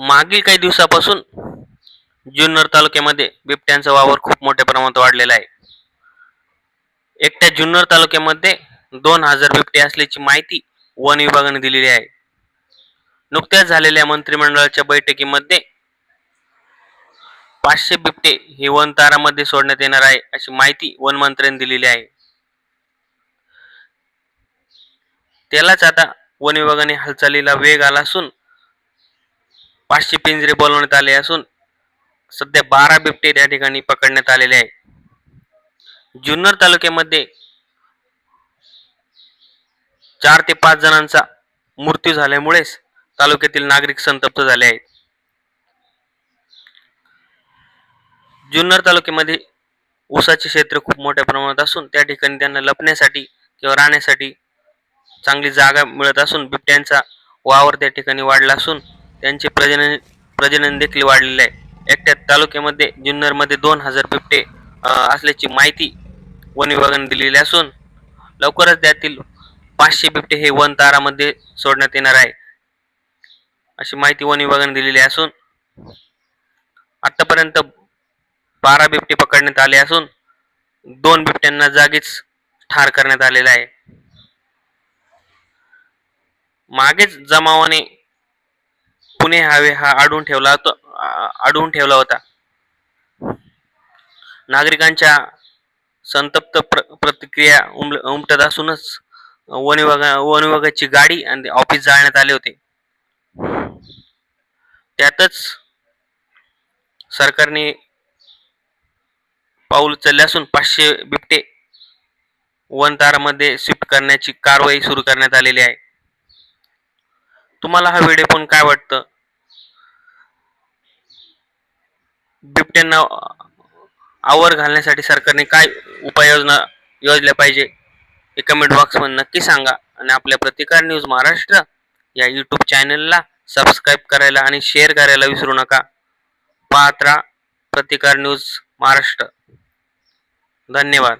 मागील काही दिवसापासून जुन्नर तालुक्यामध्ये बिबट्यांचा वावर खूप मोठ्या प्रमाणात वाढलेला आहे. एकट्या जुन्नर तालुक्यामध्ये दोन हजार बिबटे असल्याची माहिती वन विभागाने दिलेली आहे. नुकत्याच झालेल्या मंत्रिमंडळाच्या बैठकीमध्ये पाचशे बिबटे हे वन तारामध्ये सोडण्यात येणार आहे अशी माहिती वन मंत्र्यांनी दिलेली आहे. त्यालाच आता वन विभागाने हालचालीला वेग आला असून पाचशे पिंजरे बोलवण्यात आले असून सध्या बारा बिबटे त्या ठिकाणी पकडण्यात आलेले आहे जुन्नर तालुक्यामध्ये चार ते पाच जणांचा मृत्यू झाल्यामुळेच तालुक्यातील नागरिक संतप्त झाले आहेत. जुन्नर तालुक्यामध्ये ऊसाचे क्षेत्र खूप मोठ्या प्रमाणात असून त्या ठिकाणी त्यांना लपण्यासाठी किंवा राहण्यासाठी चांगली जागा मिळत असून बिबट्यांचा वावर त्या ठिकाणी वाढला असून त्यांचे प्रजनन प्रजनन देखील वाढलेले आहे. एकट्या तालुक्यामध्ये जुन्नरमध्ये दोन हजार बिबटे असल्याची माहिती वन विभागाने दिलेली असून लवकरच त्यातील पाचशे बिबटे हे वन तारामध्ये सोडण्यात येणार आहे. अशी माहिती वन विभागाने दिलेली असून आतापर्यंत बारा बिबटे पकडण्यात आले असून दोन बिबट्यांना जागीच ठार करण्यात आलेला आहे. मागेच जमावाने पुणे हायवे हा अडवून ठेवला होता अडवून ठेवला होता. नागरिकांच्या संतप्त प्र प्रतिक्रिया उमल उमटत असूनच वन विभागा वन विभागाची गाडी आणि ऑफिस जाळण्यात आले होते. त्यातच सरकारने पाऊल उचलले असून पाचशे बिबटे वन तारामध्ये शिफ्ट करण्याची कारवाई सुरू करण्यात आलेली आहे. तुम्हाला हा व्हिडिओ पण काय वाटतं? बिबट्यांना आवर घालण्यासाठी सरकारने काय उपाययोजना योजल्या पाहिजे हे कमेंट बॉक्समध्ये नक्की सांगा. आणि आपल्या प्रतिकार न्यूज महाराष्ट्र या यूट्यूब चॅनलला सबस्क्राईब करायला आणि शेअर करायला विसरू नका. पात्रा प्रतिकार न्यूज महाराष्ट्र. धन्यवाद.